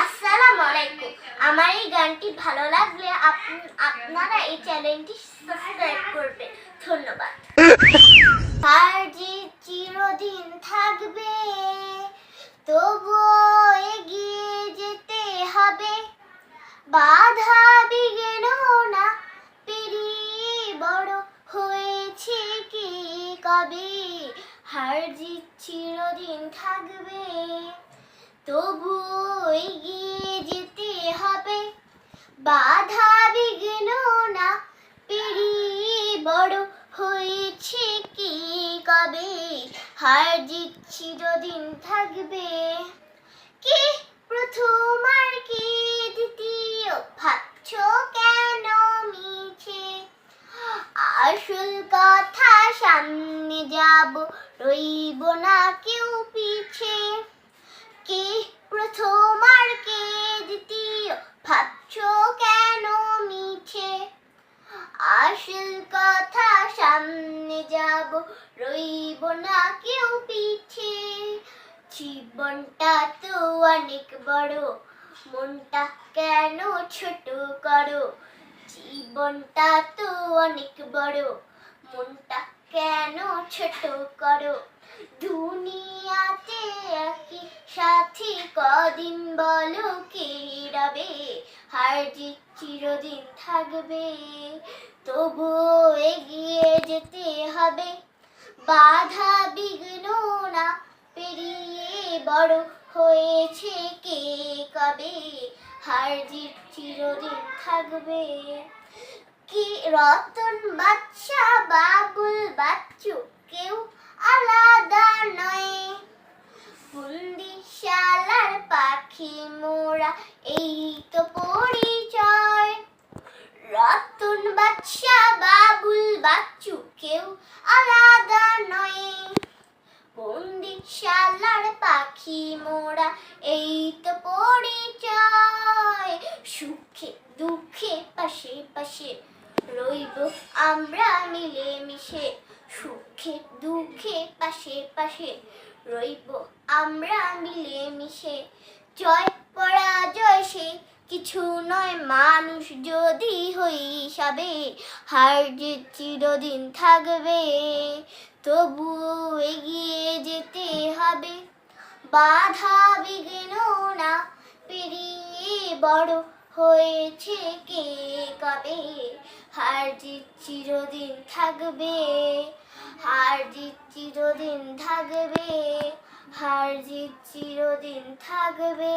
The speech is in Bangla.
আসসালামু আলাইকুম। আমার এই গানটি ভালো লাগলে আপ- আপনারা এই চ্যানেলটি সাবস্ক্রাইব করবেন। ধন্যবাদ। আর চিরদিন থাকবে, তবুও এগিয়ে যেতে হবে। বাধা বিঘ্ন না, পেরিয়ে বড় হয়েছে কি কবে? হার জিত চিরদিন থাকবে তবু এগিয়ে যেতে হবে। বাধা বিঘ্ন না পেরিয়ে বড় হয়েছে কি কবে? হার জিত চিরদিন থাকবে। প্রথম আর কি দ্বিতীয়? ভাবছ কেন মিছে? আসল কথা সামনে যাব, রইব না কেউ পিছে। কে প্রথম ভাবছ কেন মিছে? আসল কথা সামনে যাব, রইব না কেউ পিছে। জীবনটা তো অনেক বড়, মনটা কেন ছোট করো? জীবনটা তো অনেক বড়, মনটা কেন ছোট করো? দুনিয়াতে একই সাথে কদিন বলো কে রবে? হার চিরদিন থাকবে তবু এগিয়ে যেতে হবে। বাধা বিঘ্ন না পেরিয়ে বড় হয়েছে কে কবে? হার জিত চিরদিন থাকবে। কি রতন বাচ্চা বাবুল বাচ্চু পাখি মোরা, এই তো পরিচয়। রতন বাচ্চা বাবুল বাচ্চু কেউ আলাদা নয়। বন্দিশালার পাখি মোরা, এই তো পরিচয়। সুখে দুঃখে পাশে পাশে রইব আমরা মিলে মিশে সুখে দুঃখে পাশে পাশে রইব আমরা মিলে মিশে জয় পরাজয় সে, কিছু নয় মানুষ যদি হই হিসাবে, হার যে চিরদিন থাকবে তবু এগিয়ে যেতে হবে। বাধা বিঘ্ন না পেরিয়ে বড় হয়েছে কে কবে? হার জিত চিরদিন থাকবে, হার জিত চিরদিন থাকবে হার জিত চিরদিন থাকবে।